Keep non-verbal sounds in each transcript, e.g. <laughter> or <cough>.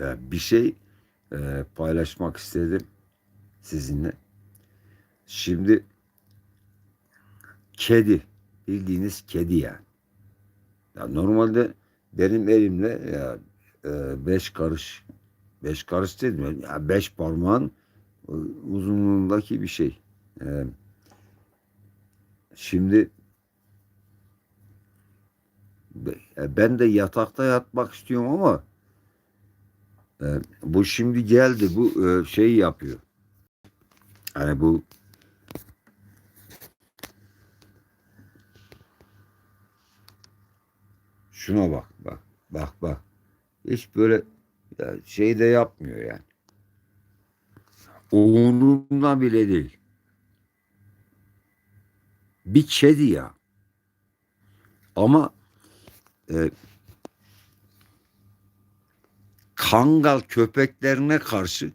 e, bir şey e, paylaşmak istedim sizinle. Şimdi kedi bildiğiniz kedi yani. Ya normalde benim elimle ya e, beş karış beş karış dedim ya beş parmağın e, uzunluğundaki bir şey. E, şimdi e, ben de yatakta yatmak istiyorum ama e, bu şimdi geldi bu e, şey yapıyor. Hani bu şuna bak bak bak bak hiç böyle şey de yapmıyor yani. Umurumda bile değil. Bir kedi ya. Ama e, kangal köpeklerine karşı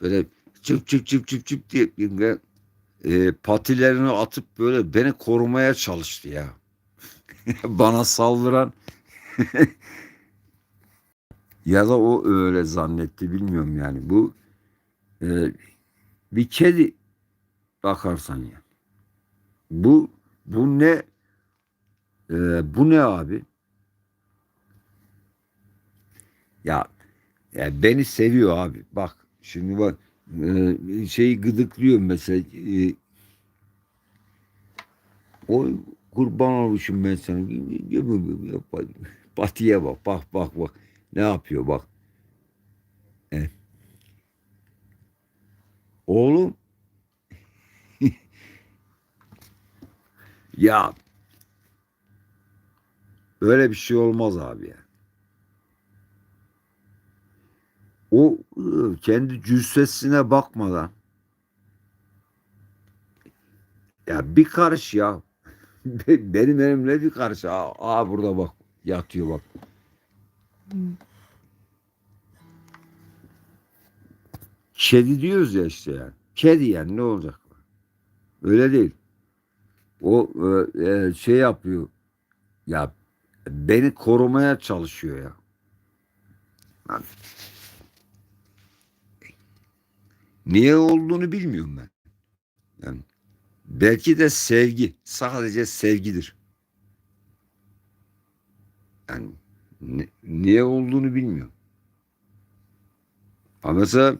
böyle çıp çıp çıp çıp çıp diye e, patilerini atıp böyle beni korumaya çalıştı ya. <laughs> Bana saldıran <laughs> ya da o öyle zannetti bilmiyorum yani. Bu e, bir kedi bakarsan ya. Bu bu ne e, bu ne abi? Ya, ya beni seviyor abi. Bak şimdi bak e, şeyi gıdıklıyor mesela. E, o kurban olmuşum ben sana. Patiye bak bak bak bak. Ne yapıyor bak. E. Oğlum <laughs> ya öyle bir şey olmaz abi ya. O ıı, kendi cüssesine bakmadan ya bir karış ya. <laughs> Be- benim elimle bir karış. Aa, aa burada bak yatıyor bak. Kedi diyoruz ya işte yani. Kedi yani ne olacak? Öyle değil. O e, e, şey yapıyor. Ya beni korumaya çalışıyor ya. Lan, Niye olduğunu bilmiyorum ben. Yani belki de sevgi, sadece sevgidir. Yani ni- niye olduğunu bilmiyorum. Ama mesela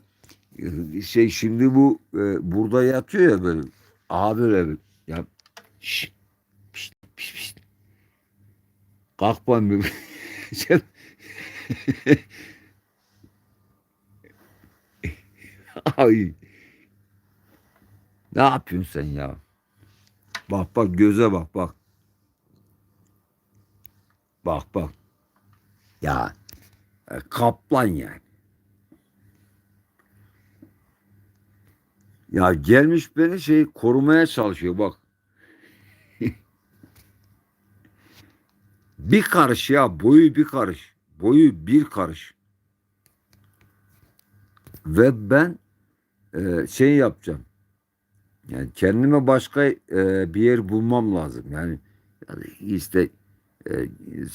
e, şey şimdi bu e, burada yatıyor ya böyle. Aha böyle ya şşt, pişt, pişt, pişt. Kalk bana <laughs> bir- Sen- Ay. Ne yapıyorsun sen ya? Bak bak göze bak bak. Bak bak. Ya e, kaplan yani. Ya gelmiş beni şey korumaya çalışıyor bak. <laughs> bir karış ya boyu bir karış. Boyu bir karış. Ve ben e, şey yapacağım. Yani kendime başka e, bir yer bulmam lazım. Yani, yani işte e,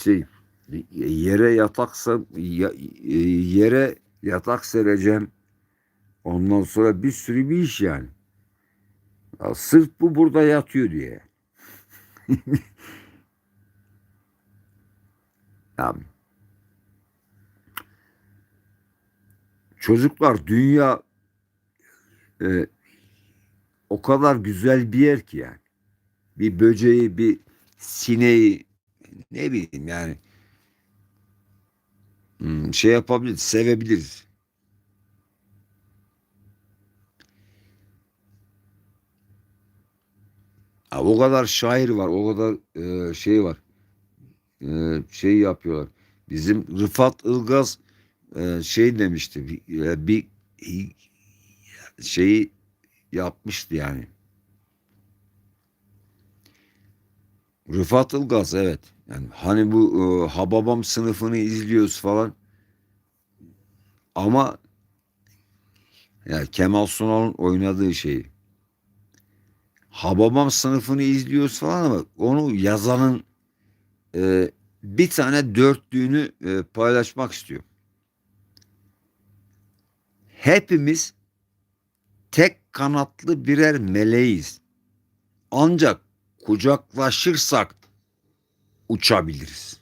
şey yere yataksa ya- e, yere yatak sereceğim. Ondan sonra bir sürü bir iş yani. Ya sırf bu burada yatıyor diye. <laughs> ya, çocuklar dünya e, o kadar güzel bir yer ki yani. Bir böceği, bir sineği ne bileyim yani hmm, şey yapabiliriz, sevebiliriz. Ha, o kadar şair var, o kadar e, şey var. E, şey yapıyorlar. Bizim Rıfat Ilgaz e, şey demişti. Bir, e, bir şeyi yapmıştı yani. Rıfat Ilgaz evet. Yani hani bu e, Hababam sınıfını izliyoruz falan. Ama ya Kemal Sunal'ın oynadığı şeyi. Hababam sınıfını izliyoruz falan ama onu yazanın e, bir tane dörtlüğünü e, paylaşmak istiyorum. hepimiz tek kanatlı birer meleğiz. Ancak kucaklaşırsak uçabiliriz.